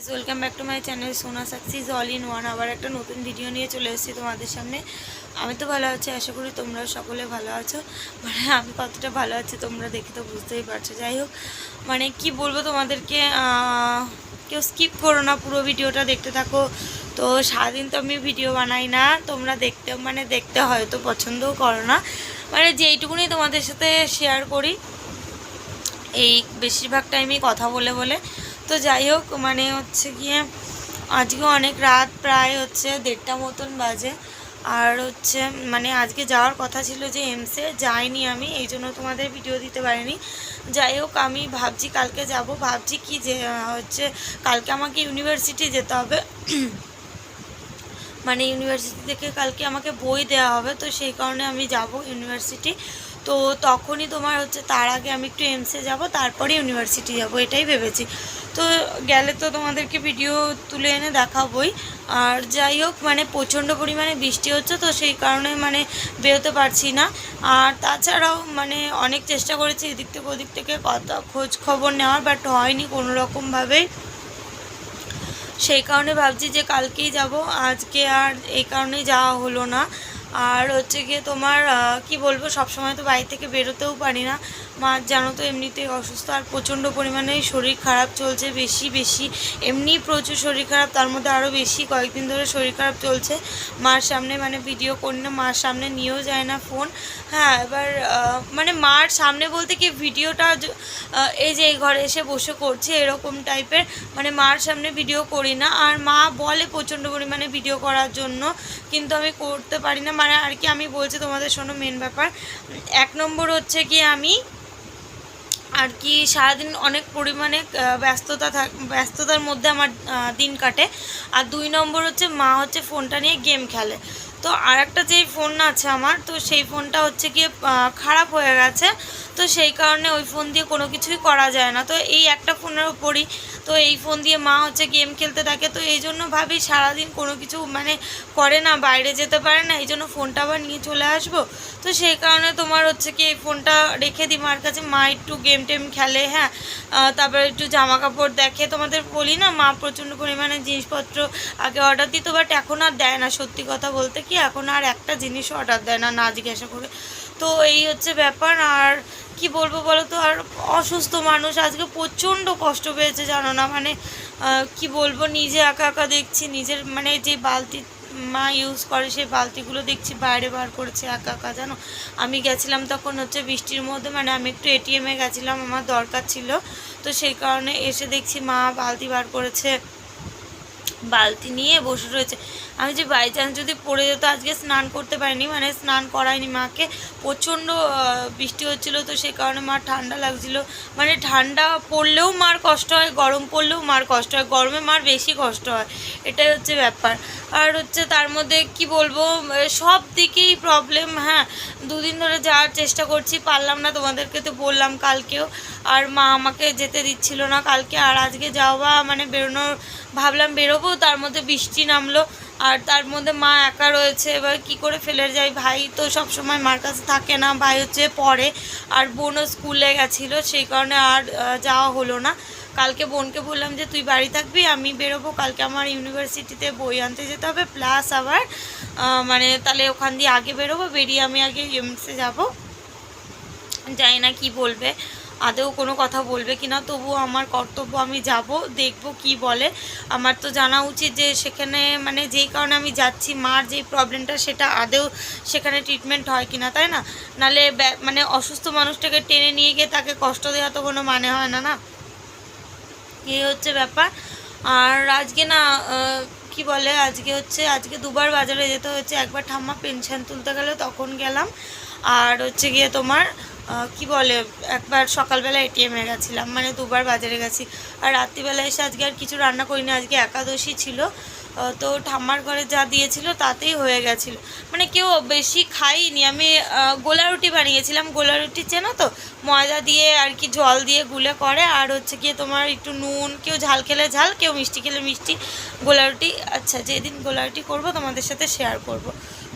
Guys welcome back to my channel সোনা success all in one আবার একটা নতুন ভিডিও নিয়ে চলে এসেছি তোমাদের সামনে। আমি তো ভালো আছি, আশা করি তোমরা সকলে ভালো আছো। মানে আমি কতটা ভালো আছি তোমরা দেখে তো বুঝতেই পারছ। যাই হোক মানে কি বলব তোমাদেরকে কেউ স্কিপ করো না পুরো ভিডিওটা দেখতে থাকো। তো সারাদিন তো আমি ভিডিও বানাই না, তোমরা দেখতে মানে দেখতে হয়তো পছন্দও করো না। মানে যেইটুকুনি তোমাদের সাথে শেয়ার করি, এই বেশিরভাগ টাইমই কথা বলে বলে। তো যাই হোক মানে হচ্ছে গিয়ে আজকে অনেক রাত প্রায় হচ্ছে দেড়টা মতন বাজে। আর হচ্ছে মানে আজকে যাওয়ার কথা ছিল যে এমসে যাইনি আমি, এই জন্য তোমাদের ভিডিও দিতে পারিনি। যাই হোক, আমি ভাবছি কালকে যাব। ভাবছি কি যে হচ্ছে কালকে আমাকে ইউনিভার্সিটি যেতে হবে। মানে ইউনিভার্সিটি থেকে কালকে আমাকে বই দেওয়া হবে, তো সেই কারণে আমি যাব ইউনিভার্সিটি তো তখনই তোমার হচ্ছে তার আগে আমি একটু এমসে যাব, তারপরে ইউনিভার্সিটি যাব, এটাই ভেবেছি। তো গেলে তো তোমাদেরকে ভিডিও তুলে এনে দেখাবই। আর যাই হোক মানে প্রচণ্ড পরিমাণে বৃষ্টি হচ্ছে তো সেই কারণে মানে বেরোতে পারছি না। আর তাছাড়াও মানে অনেক চেষ্টা করেছি এদিক থেকে ওদিক থেকে কথা, খোঁজ খবর নেওয়ার বাট হয়নি কোনো রকমভাবেই সেই কারণে ভাবছি যে কালকেই যাব, আজকে আর এই কারণেই যাওয়া হলো না। আর হচ্ছে গিয়ে তোমার কি বলব সব সময় তো বাড়ি থেকে বেরোতেও পারি না। মা জানো তো এমনিতেই অসুস্থ আর প্রচণ্ড পরিমাণে শরীর খারাপ চলছে, বেশি বেশি। এমনি প্রচুর শরীর খারাপ, তার মধ্যে আরও বেশি কয়েকদিন ধরে শরীর খারাপ চলছে। মার সামনে মানে ভিডিও করি না মার সামনে নিয়েও যায় না ফোন হ্যাঁ এবার মানে মার সামনে বলতে কি ভিডিওটা এই যে এই ঘরে এসে বসে করছে, এরকম টাইপের মানে মার সামনে ভিডিও করি না। আর মা বলে প্রচণ্ড পরিমাণে ভিডিও করার জন্য, কিন্তু আমি করতে পারি না। মানে আর কি আমি বলছি তোমাদের শোনো মেন ব্যাপার। এক নম্বর হচ্ছে কি আমি আর কি সারাদিন অনেক পরিমাণে ব্যস্ততা থাক, ব্যস্ততার মধ্যে আমার দিন কাটে। আর দুই নম্বর হচ্ছে মা হচ্ছে ফোনটা নিয়ে গেম খেলে। তো আর একটা যেই ফোন আছে আমার, তো সেই ফোনটা হচ্ছে গিয়ে খারাপ হয়ে গেছে। তো সেই কারণে ওই ফোন দিয়ে কোনো কিছুই করা যায় না। তো এই একটা ফোনের ওপরই তো এই ফোন দিয়ে মা হচ্ছে গেম খেলতে থাকে। তো এই জন্য ভাবি সারাদিন কোনো কিছু মানে করে না, বাইরে যেতে পারে না, এই জন্য ফোনটা আবার নিয়ে চলে আসব। তো সেই কারণে তোমার হচ্ছে কি এই ফোনটা রেখে দিই মার কাছে। মা একটু গেম টেম খেলে হ্যাঁ। তারপরে একটু জামা কাপড় দেখে। তোমাদের বলি না, মা প্রচণ্ড পরিমাণে জিনিসপত্র আগে অর্ডার দিত বাট এখন আর দেয় না। সত্যি কথা বলতে কি, এখন আর একটা জিনিস অর্ডার দেয় না না জিজ্ঞাসা করে। তো এই হচ্ছে ব্যাপার। আর কি বলব বলো তো আর অসুস্থ মানুষ, আজকে প্রচণ্ড কষ্ট পেয়েছে, জানো না? মানে কি বলব, নিজে একা একা দেখছি, নিজের মানে যে বালতি, মা ইউজ করে, সেই বালতিগুলো দেখছি, বাইরে বার করেছে একা একা, জানো? আমি গেছিলাম তখন হচ্ছে বৃষ্টির মধ্যে মানে আমি একটু এটিএমে গেছিলাম, আমার দরকার ছিল। তো সেই কারণে এসে দেখছি মা বালতি বার করেছে। বালতি নিয়ে বসে রয়েছে। আমি যে বাই চান্স যদি পড়ে যেত, আজকে স্নান করতে পারিনি মানে স্নান করাইনি মাকে। প্রচণ্ড বৃষ্টি হচ্ছিল তো সে কারণে মার ঠান্ডা লাগছিল। মানে ঠান্ডা পড়লেও মার কষ্ট হয়, গরম পড়লেও মার কষ্ট হয়, গরমে মার বেশি কষ্ট হয়। এটাই হচ্ছে ব্যাপার। আর হচ্ছে তার মধ্যে কি বলব সব দিকেই প্রবলেম হ্যাঁ। দুদিন ধরে যাওয়ার চেষ্টা করছি, পারলাম না তোমাদেরকে তো বললাম কালকেও। আর মা আমাকে যেতে দিচ্ছিল না কালকে, আর আজকে যাওয়া মানে বেরোনোর, ভাবলাম বেরোবো, তার মধ্যে বৃষ্টি নামলো, আর তার মধ্যে মা একা রয়েছে, এবার কি করে ফেলে যাই ভাই তো সব সময় মার কাছে থাকে না, ভাই হচ্ছে পড়ে, আর বোনও স্কুলে গেছিল, সেই কারণে আর যাওয়া হলো না। কালকে বোনকে বললাম যে, তুই বাড়ি থাকবি, আমি বেরোবো, কালকে আমার ইউনিভার্সিটিতে বই আনতে যেতে হবে, প্লাস আবার মানে তাহলে ওখান দিয়ে আগে বেরোবো, বেরিয়ে আমি আগে এমসে যাব। জানি না কি বলবে। আদেও কোনো কথা বলবে কি না তবুও আমার কর্তব্য আমি যাব, দেখব কি বলে। আমার তো জানা উচিত যে সেখানে মানে যেই কারণে আমি যাচ্ছি, মার যেই প্রবলেমটা সেটা আদেও সেখানে ট্রিটমেন্ট হয় কি না তাই না? নালে মানে অসুস্থ মানুষটাকে টেনে নিয়ে গিয়ে তাকে কষ্ট দেওয়া তো কোনো মানে হয় না না? এই হচ্ছে ব্যাপার। আর আজকে না কি বলে, আজকে হচ্ছে, আজকে দুবার বাজারে যেতে হচ্ছে একবার ঠাম্মা পেনশন তুলতে গেলে তখন গেলাম। আর হচ্ছে গিয়ে তোমার কি বলে, একবার সকালবেলা এটিএমে গেছিলাম মানে দুবার বাজারে গেছি। আর রাত্রিবেলা এসে আজকে আর কিছু রান্না করিনি, আজকে একাদশী ছিল। তো ঠাম্মার ঘরে যা দিয়েছিল তাতেই হয়ে গেছিল। মানে কেউ বেশি খাইনি, আমি গোলা রুটি বানিয়েছিলাম, গোলা রুটি চেনো তো? ময়দা দিয়ে আর কি জল দিয়ে গুলে করে, আর হচ্ছে গিয়ে তোমার একটু নুন, কেউ ঝাল খেলে ঝাল, কেউ মিষ্টি খেলে মিষ্টি। গোলা রুটি আচ্ছা যেদিন গোলা রুটি করব তোমাদের সাথে শেয়ার করব।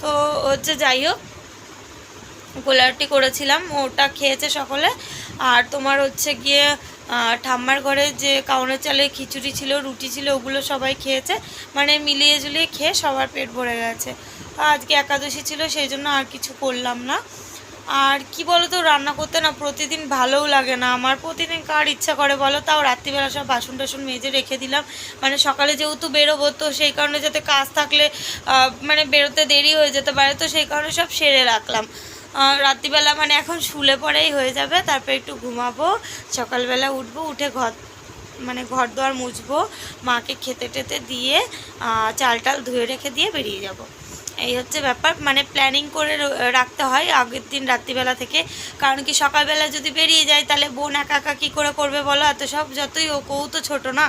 তো হচ্ছে যাই হোক গোলারটি করেছিলাম, ওটা খেয়েছে সকলে। আর তোমার হচ্ছে গিয়ে ঠাম্মার ঘরে যে কাউনের চালে খিচুড়ি ছিল, রুটি ছিল, ওগুলো সবাই খেয়েছে। মানে মিলিয়ে ঝুলিয়ে খেয়ে সবার পেট ভরে গেছে। আজকে একাদশী ছিল, সেই জন্য আর কিছু করলাম না। আর কি বলো তো রান্না করতে না প্রতিদিন ভালোও লাগে না। আমার প্রতিদিন কার ইচ্ছা করে বলো? তাও রাত্রিবেলা সব বাসন টাসন মেজে রেখে দিলাম। মানে সকালে যেহেতু বেরোবো, তো সেই কারণে যাতে কাজ থাকলে মানে বেরোতে দেরি হয়ে যেতে পারে, তো সেই কারণে সব সেরে রাখলাম। রাত্রিবেলা মানে এখন শুলে পরেই হয়ে যাবে, তারপর একটু ঘুমাবো, সকালবেলা উঠবো, উঠে ঘর মানে ঘর দোয়ার মুছবো, মাকে খেতে টেতে দিয়ে চাল টাল ধুয়ে রেখে দিয়ে বেরিয়ে যাব। এই হচ্ছে ব্যাপার মানে প্ল্যানিং করে রাখতে হয় আগের দিন রাত্রিবেলা থেকে, কারণ কি সকালবেলা যদি বেরিয়ে যায় তাহলে বোন একা একা কী করে করবে বলো? এত সব, যতই ও কৌ তো ছোটো না।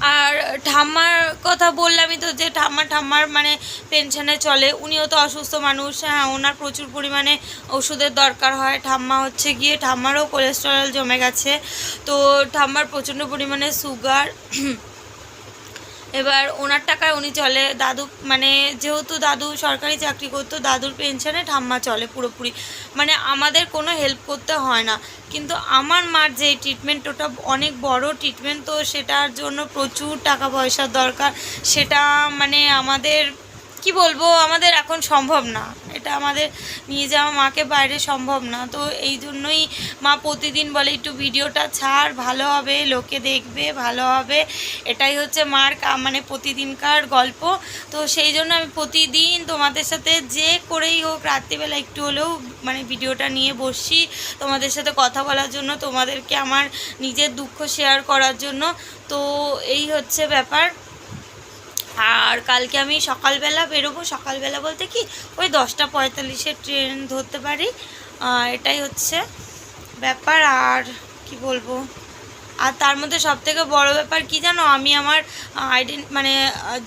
আর ঠাম্মার কথা বললামই তো যে ঠাম্মা, ঠাম্মার মানে পেনশনে চলে, উনিও তো অসুস্থ মানুষ হ্যাঁ ওনার প্রচুর পরিমাণে ওষুধের দরকার হয়। ঠাম্মা হচ্ছে গিয়ে ঠাম্মারও কোলেস্টেরল জমে গেছে, তো ঠাম্মার প্রচণ্ড পরিমাণে সুগার এবার ওনার টাকায় উনি চলে। দাদু মানে যেহেতু দাদু সরকারি চাকরি করতো, দাদুর পেনশনে ঠাম্মা চলে পুরোপুরি। মানে আমাদের কোনো হেল্প করতে হয় না। কিন্তু আমার মার যে ট্রিটমেন্ট ওটা অনেক বড় ট্রিটমেন্ট তো সেটার জন্য প্রচুর টাকা পয়সার দরকার। সেটা মানে আমাদের, কি বলব? আমাদের এখন সম্ভব না। এটা আমাদের নিয়ে যাওয়া মাকে বাইরে সম্ভব না। তো এই জন্যই মা প্রতিদিন বলে, একটু ভিডিওটা ছাড়, ভালো হবে, লোকে দেখবে, ভালো হবে। এটাই হচ্ছে মার মানে প্রতিদিনকার গল্প। তো সেই জন্য আমি প্রতিদিন তোমাদের সাথে যে করেই হোক, রাত্রিবেলা একটু হলেও মানে ভিডিওটা নিয়ে বসছি তোমাদের সাথে কথা বলার জন্য, তোমাদেরকে আমার নিজের দুঃখ শেয়ার করার জন্য। তো এই হচ্ছে ব্যাপার। আর কালকে আমি সকালবেলা বেরোবো। সকালবেলা বলতে কি, ওই দশটা পঁয়তাল্লিশে ট্রেন ধরতে পারি। এটাই হচ্ছে ব্যাপার। আর কি বলব? আর তার মধ্যে সব থেকে বড়ো ব্যাপার কি জানো? আমি আমার আইডেন মানে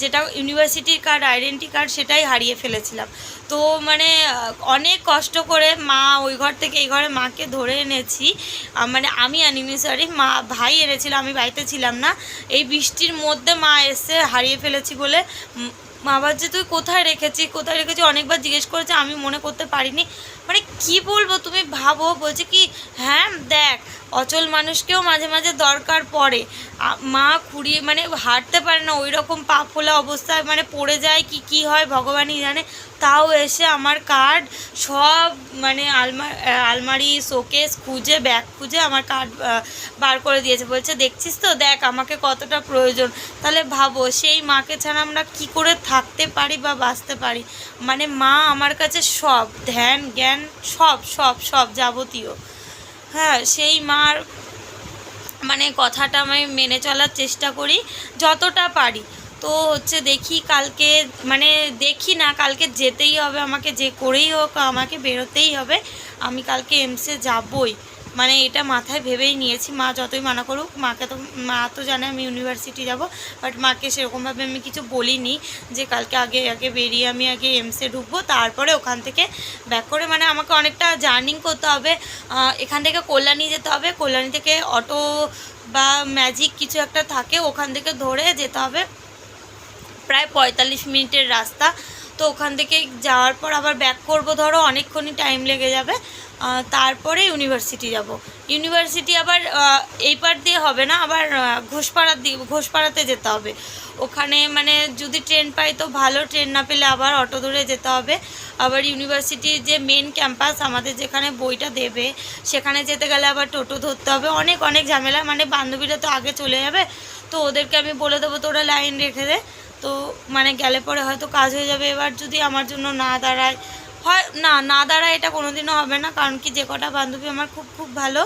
যেটা ইউনিভার্সিটির কার্ড আইডেন্টি কার্ড সেটাই হারিয়ে ফেলেছিলাম। তো মানে অনেক কষ্ট করে মা ওই ঘর থেকে এই ঘরে মাকে ধরে এনেছি। মানে আমি আনিনি সরি মা, ভাই এনেছিল, আমি বাড়িতে ছিলাম না। এই বৃষ্টির মধ্যে মা এসে হারিয়ে ফেলেছি বলে মা ভাবছে তুই কোথায় রেখেছি? কোথায় রেখেছি? অনেকবার জিজ্ঞেস করেছে, আমি মনে করতে পারিনি। মানে কি বলব, তুমি ভাবো, বলছে কি হ্যাঁ দেখ অচল মানুষকেও মাঝে মাঝে দরকার পড়ে। মা খুঁড়িয়ে মানে হাঁটতে পারে না ওই রকম পা ফোলা অবস্থায় মানে পড়ে যায় কি কি হয় ভগবানই জানে। তাও এসে আমার কার্ড সব মানে আলমা আলমারি শোকেস খুঁজে ব্যাগ খুঁজে আমার কার্ড বার করে দিয়েছে। বলছে, দেখছিস তো? দেখ, আমাকে কতটা প্রয়োজন। তাহলে ভাবো, সেই মাকে ছাড়া আমরা কি করে থাকতে পারি বা বাঁচতে পারি? মানে মা আমার কাছে সব, ধ্যান, জ্ঞান, সব সব সব যাবতীয়। হ্যাঁ সেই মার মানে কথাটা আমি মেনে চলার চেষ্টা করি, যতটা পারি। তো হচ্ছে দেখি কালকে মানে দেখি না, কালকে যেতেই হবে, আমাকে যে করেই হোক, আমাকে বেরোতেই হবে। আমি কালকে এমসে যাবই। মানে এটা মাথায় ভেবেই নিয়েছি। মা যতই মানা করুক, মাকে তো, মা তো জানে আমি ইউনিভার্সিটি যাব বাট মাকে সেরকমভাবে আমি কিছু বলিনি যে কালকে আগে আগে বেরিয়ে আমি আগে এমসে ঢুকবো, তারপরে ওখান থেকে ব্যাক করে। মানে আমাকে অনেকটা জার্নিং করতে হবে এখান থেকে কল্যাণী যেতে হবে, কল্যাণী থেকে অটো বা ম্যাজিক কিছু একটা থাকে, ওখান থেকে ধরে যেতে হবে। প্রায় পঁয়তাল্লিশ মিনিটের রাস্তা, তো ওখান থেকে যাওয়ার পর আবার ব্যাক করব। ধরো অনেকক্ষণই টাইম লেগে যাবে তারপরে ইউনিভার্সিটি যাব। ইউনিভার্সিটি আবার এই পার দিয়ে হবে না, আবার ঘোষপাড়া দিয়ে ঘোষপাড়াতে যেতে হবে। ওখানে মানে যদি ট্রেন পাই তো ভালো ট্রেন না পেলে আবার অটো ধরে যেতে হবে। আবার ইউনিভার্সিটির যে মেন ক্যাম্পাস আমাদের যেখানে বইটা দেবে, সেখানে যেতে গেলে আবার টোটো ধরতে হবে। অনেক অনেক ঝামেলা মানে বান্ধবীরা তো আগে চলে যাবে, তো ওদেরকে আমি বলে দেবো, তোরা লাইন রেখে দে। তো মানে গেলে পরে হয়তো কাজ হয়ে যাবে। এবার যদি আমার জন্য না দাঁড়ায় হয়, না না দাঁড়ায় এটা কোনোদিনও হবে না, কারণ কি যে কটা বান্ধবী আমার খুব খুব ভালো।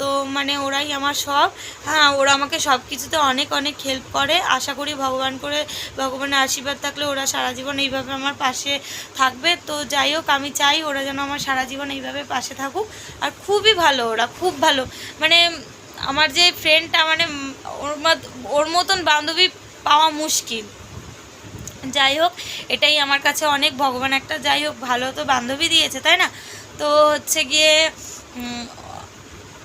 তো মানে ওরাই আমার সব। হ্যাঁ ওরা আমাকে সব কিছুতে অনেক অনেক হেল্প করে। আশা করি ভগবান করে, ভগবানের আশীর্বাদ থাকলে ওরা সারা জীবন এইভাবে আমার পাশে থাকবে। তো যাই হোক, আমি চাই ওরা যেন আমার সারা জীবন এইভাবে পাশে থাকুক। আর খুবই ভালো ওরা, খুব ভালো। মানে আমার যে ফ্রেন্ডটা মানে ওর ওর মতন বান্ধবী পাওয়া মুশকিল। যাই হোক, এটাই আমার কাছে অনেক ভগবান একটা। যাই হোক, ভালো তো বান্ধবী দিয়েছে, তাই না? তো হচ্ছে গিয়ে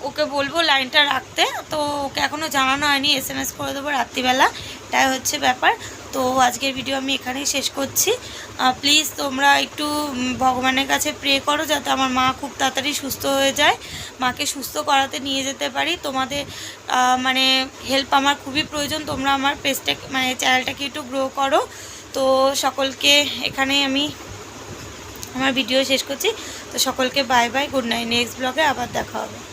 ওকে বলব লাইনটা রাখতে। তো ওকে এখনও জানানো হয়নি এস এম এস করে দেবো রাত্রিবেলা। এটাই হচ্ছে ব্যাপার। তো আজকের ভিডিও আমি এখানেই শেষ করছি। প্লিজ তোমরা একটু ভগবানের কাছে প্রে করো যাতে আমার মা খুব তাড়াতাড়ি সুস্থ হয়ে যায়। মাকে সুস্থ করাতে নিয়ে যেতে পারি। তোমাদের মানে হেল্প আমার খুবই প্রয়োজন। তোমরা আমার পেজটা মানে চ্যানেলটাকে একটু গ্রো করো। তো সকলকে এখানে আমি আমার ভিডিও শেষ করছি। তো সকলকে bye bye good night next ব্লগে আবার দেখা হবে।